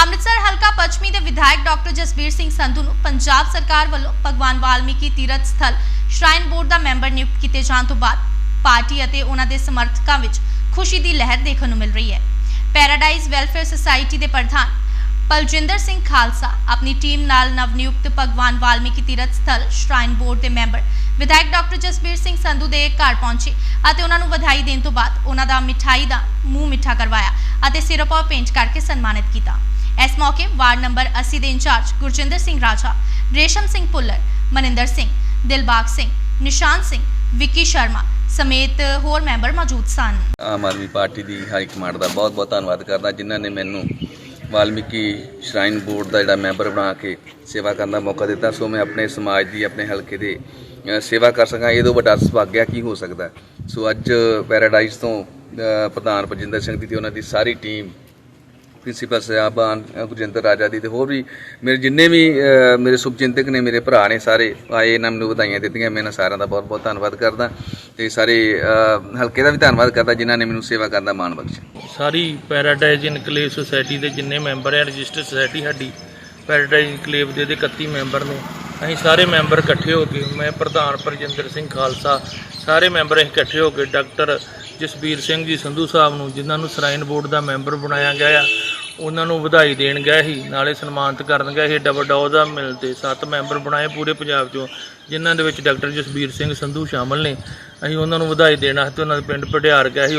ਅੰਮ੍ਰਿਤਸਰ ਹਲਕਾ ਪੱਛਮੀ ਦੇ ਵਿਧਾਇਕ ਡਾਕਟਰ ਜਸਬੀਰ ਸਿੰਘ ਸੰਧੂ ਨੂੰ ਪੰਜਾਬ ਸਰਕਾਰ ਵੱਲੋਂ ਭਗਵਾਨ ਵਾਲਮੀਕੀ ਤੀਰਥ ਸਥਲ ਸ਼ਰਾਈਨ ਬੋਰਡ ਦਾ ਮੈਂਬਰ ਨਿਯੁਕਤ ਕੀਤੇ ਜਾਣ ਤੋਂ ਬਾਅਦ ਪਾਰਟੀ ਅਤੇ ਉਹਨਾਂ ਦੇ ਸਮਰਥਕਾਂ ਵਿੱਚ ਖੁਸ਼ੀ ਦੀ ਲਹਿਰ ਦੇਖਣ ਨੂੰ ਮਿਲ ਰਹੀ ਹੈ। ਪੈਰਾਡਾਈਜ਼ ਵੈਲਫੇਅਰ ਸੁਸਾਇਟੀ ਦੇ ਪ੍ਰਧਾਨ ਪਲਜਿੰਦਰ ਸਿੰਘ ਖਾਲਸਾ ਆਪਣੀ ਟੀਮ ਨਾਲ ਨਵਨਿਯੁਕਤ ਭਗਵਾਨ ਵਾਲਮੀਕੀ ਤੀਰਥ ਸਥਲ ਸ਼ਰਾਈਨ ਬੋਰਡ ਦੇ ਮੈਂਬਰ ਵਿਧਾਇਕ ਡਾਕਟਰ ਜਸਬੀਰ ਸਿੰਘ ਸੰਧੂ ਦੇ ਘਰ ਪਹੁੰਚੇ ਅਤੇ ਉਹਨਾਂ ਨੂੰ ਵਧਾਈ ਦੇਣ ਤੋਂ ਬਾਅਦ ਉਹਨਾਂ ਦਾ ਮਿਠਾਈ ਦਾ ਮੂੰਹ ਮਿੱਠਾ ਕਰਵਾਇਆ ਅਤੇ ਸਿਰੋਪਾ ਪੇਂਟ ਕਰਕੇ ਸਨਮਾਨਿਤ ਕੀਤਾ। ਇਸ ਮੌਕੇ ਵਾਰਡ ਨੰਬਰ 80 ਦੇ ਇੰਚਾਰਜ ਗੁਰਜਿੰਦਰ ਸਿੰਘ ਰਾਜਾ, ਰੇਸ਼ਮ ਸਿੰਘ ਪੁੱਲਰ ਮਨਿੰਦਰ ਸਿੰਘ, ਦਿਲਬਾਗ ਸਿੰਘ, ਨਿਸ਼ਾਨ ਸਿੰਘ, ਵਿੱਕੀ ਸ਼ਰਮਾ ਸਮੇਤ ਹੋਰ ਮੈਂਬਰ ਮੌਜੂਦ ਸਨ। ਆਮ ਆਦਮੀ ਪਾਰਟੀ ਦੀ ਹਾਈ ਕਮਾਂਡ ਦਾ ਬਹੁਤ ਬਹੁਤ ਧੰਨਵਾਦ ਕਰਦਾ, ਜਿਨ੍ਹਾਂ ਨੇ ਮੈਨੂੰ ਵਾਲਮੀਕੀ ਸ਼ਰਾਈਨ ਬੋਰਡ ਦਾ ਜਿਹੜਾ ਮੈਂਬਰ ਬਣਾ ਕੇ ਸੇਵਾ ਕਰਨ ਦਾ ਮੌਕਾ ਦਿੱਤਾ, ਸੋ ਮੈਂ ਆਪਣੇ ਸਮਾਜ ਦੀ, ਆਪਣੇ ਹਲਕੇ ਦੇ ਸੇਵਾ ਕਰ ਸਕਾਂ, ਇਹ ਤੋਂ ਵੱਡਾ ਸੁਭਾਗਿਆ ਕੀ ਹੋ ਸਕਦਾ? ਸੋ ਅੱਜ ਪੈਰਾਡਾਈਜ਼ ਤੋਂ ਪ੍ਰਧਾਨ ਪਰਜਿੰਦਰ ਸਿੰਘ ਦੀ ਤੇ ਉਹਨਾਂ ਦੀ ਸਾਰੀ ਟੀਮ ਪ੍ਰਿੰਸੀਪਲ ਸਾਹਿਬਾਨ ਅ, ਗੁਰਜਿੰਦਰ ਰਾਜਾ ਦੀ ਤੇ ਹੋਰ ਵੀ ਮੇਰੇ ਜਿੰਨੇ ਵੀ ਮੇਰੇ ਸੁਭਚਿੰਤਕ ਨੇ ਮੇਰੇ ਭਰਾ ਨੇ ਸਾਰੇ ਆਏ ਇਹਨਾਂ ਮੈਨੂੰ ਵਧਾਈਆਂ ਦਿੱਤੀਆਂ ਮੈਂ ਇਹਨਾਂ ਸਾਰਿਆਂ ਦਾ ਬਹੁਤ ਬਹੁਤ ਧੰਨਵਾਦ ਕਰਦਾ ਤੇ ਸਾਰੇ ਹਲਕੇ ਦਾ ਵੀ ਧੰਨਵਾਦ ਕਰਦਾ ਜਿਨ੍ਹਾਂ ਨੇ ਮੈਨੂੰ ਸੇਵਾ ਕਰਨ ਦਾ ਮਾਣ ਬਖਸ਼ਿਆ। ਸਾਰੀ ਪੈਰਾਡਾਈਜ਼ ਇਨਕਲੇਵ ਸੁਸਾਇਟੀ ਦੇ ਜਿੰਨੇ ਮੈਂਬਰ ਹੈ ਰਜਿਸਟਰਡ ਸੁਸਾਇਟੀ ਸਾਡੀ ਪੈਰਾਡਾਈਜ਼ ਇਨਕਲੇਵ ਦੇ ਦੇ 31 ਮੈਂਬਰ ਨੇ ਅਸੀਂ ਸਾਰੇ ਮੈਂਬਰ ਇਕੱਠੇ ਹੋ ਕੇ ਮੈਂ ਪ੍ਰਧਾਨ ਪਰਜਿੰਦਰ ਸਿੰਘ ਖਾਲਸਾ ਸਾਰੇ ਮੈਂਬਰ ਅਸੀਂ ਇਕੱਠੇ ਹੋ ਕੇ ਡਾਕਟਰ ਜਸਬੀਰ ਸਿੰਘ ਜੀ ਸੰਧੂ ਸਾਹਿਬ ਨੂੰ ਜਿਨ੍ਹਾਂ ਨੂੰ ਸਰਾਈਨ ਬੋਰਡ ਦਾ ਮੈਂਬਰ ਬਣਾਇਆ ਗਿਆ ਆ ਉਹਨਾਂ ਨੂੰ ਵਧਾਈ ਦੇਣ ਗਏ ਸੀ, ਨਾਲੇ ਸਨਮਾਨਿਤ ਕਰਨ ਗਏ ਸੀ ਡਬਲ ਡਾਓ ਉਹਦਾ ਮਿਲ ਤੇ ਸੱਤ ਮੈਂਬਰ ਬਣਾਏ ਪੂਰੇ ਪੰਜਾਬ ਚੋਂ, ਜਿਨ੍ਹਾਂ ਦੇ ਵਿੱਚ ਡਾਕਟਰ ਜਸਬੀਰ ਸਿੰਘ ਸੰਧੂ ਸ਼ਾਮਲ ਨੇ। ਅਸੀਂ ਉਹਨਾਂ ਨੂੰ ਵਧਾਈ ਦੇਣ ਤੇ ਉਹਨਾਂ ਦੇ ਪਿੰਡ ਪਟਿਆਰ ਗਏ ਸੀ।